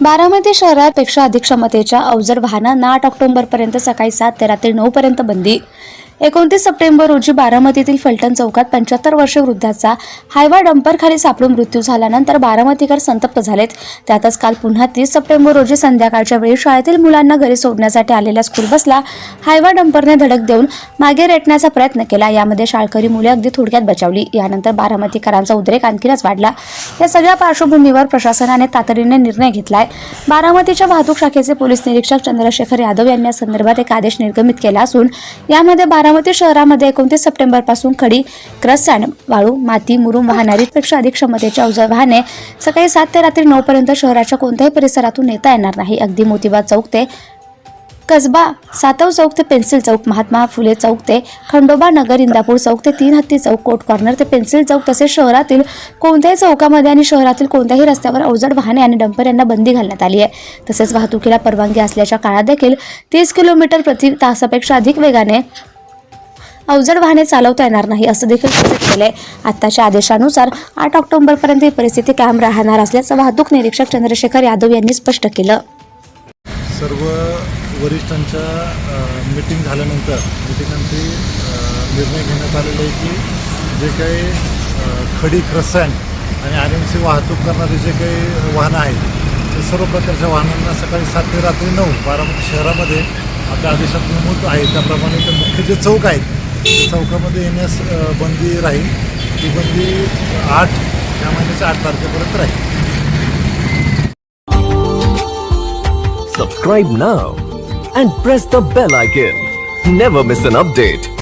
बारामती शहरापेक्षा अधिक क्षमतेच्या अवजड वाहनांना आठ ऑक्टोबरपर्यंत सकाळी सात ते रात्री नऊ पर्यंत बंदी. एकोणतीस सप्टेंबर रोजी बारामतीतील फलटण चौकात पंच्याहत्तर वर्ष वृद्धाचा हायवा डंपरखाली सापडून मृत्यू झाल्यानंतर बारामतीकर संतप्त झालेत. त्यातच काल पुन्हा तीस सप्टेंबर रोजी संध्याकाळच्या वेळी शाळेतील मुलांना घरी सोडण्यासाठी आलेल्या स्कूल बसला हायवा डंपरने धडक देऊन मागे रेटण्याचा प्रयत्न केला. यामध्ये शाळकरी मुले अगदी थोडक्यात बचावली. यानंतर बारामतीकरांचा उद्रेक आणखीनच वाढला. या सगळ्या पार्श्वभूमीवर प्रशासनाने तातडीने निर्णय घेतलाय. बारामतीच्या वाहतूक शाखेचे पोलीस निरीक्षक चंद्रशेखर यादव यांनी या संदर्भात एक आदेश निर्गमित केला असून यामध्ये बारामती शहरामध्ये एकोणतीस सप्टेंबरपासून खडी क्रस वाळू माती मुरुम वाहणारी पेक्षा अधिक क्षमतेची अवजड वाहने सकाळी सात ते रात्री नऊ पर्यंत शहराच्या कोणत्याही परिसरातून नेता येणार नाही. अगदी मोतीबाग चौक ते कसबा सातव चौक ते पेन्सिल चौक महात्मा फुले चौक ते खंडोबा नगर इंदापूर चौक ते तीन हत्ती चौक कोट कॉर्नर ते पेन्सिल चौक तसेच शहरातील कोणत्याही चौकामध्ये आणि शहरातील कोणत्याही रस्त्यावर अवजड वाहने आणि डंपर यांना बंदी घालण्यात आली आहे. तसेच वाहतुकीला परवानगी असल्याच्या काळात देखील तीस किलोमीटर प्रति तासापेक्षा अधिक वेगाने अवजड वाहने चालवता येणार नाही असं देखील सूचित केलंय. आत्ताच्या आदेशानुसार आठ ऑक्टोबरपर्यंत ही परिस्थिती कायम राहणार असल्याचं वाहतूक निरीक्षक चंद्रशेखर यादव यांनी स्पष्ट केलं. सर्व वरिष्ठांच्या मीटिंग झाल्यानंतर मिटिंगांती निर्णय घेण्यात आलेला आहे की जे काही खडी क्रसॅन आणि आर एम सी वाहतूक करणारे जे काही वाहनं आहेत ते सर्व प्रकारच्या वाहनांना सकाळी सात ते रात्री नऊ बारामती शहरामध्ये आपल्या आदेशात नमूद आहे. त्याप्रमाणे ते मुख्य जे चौक आहेत चौकामध्ये येण्यास बंदी राहील ती बंदी आठ या महिन्याच्या आठ तारखेपर्यंत राहील subscribe now and press the bell icon never miss an update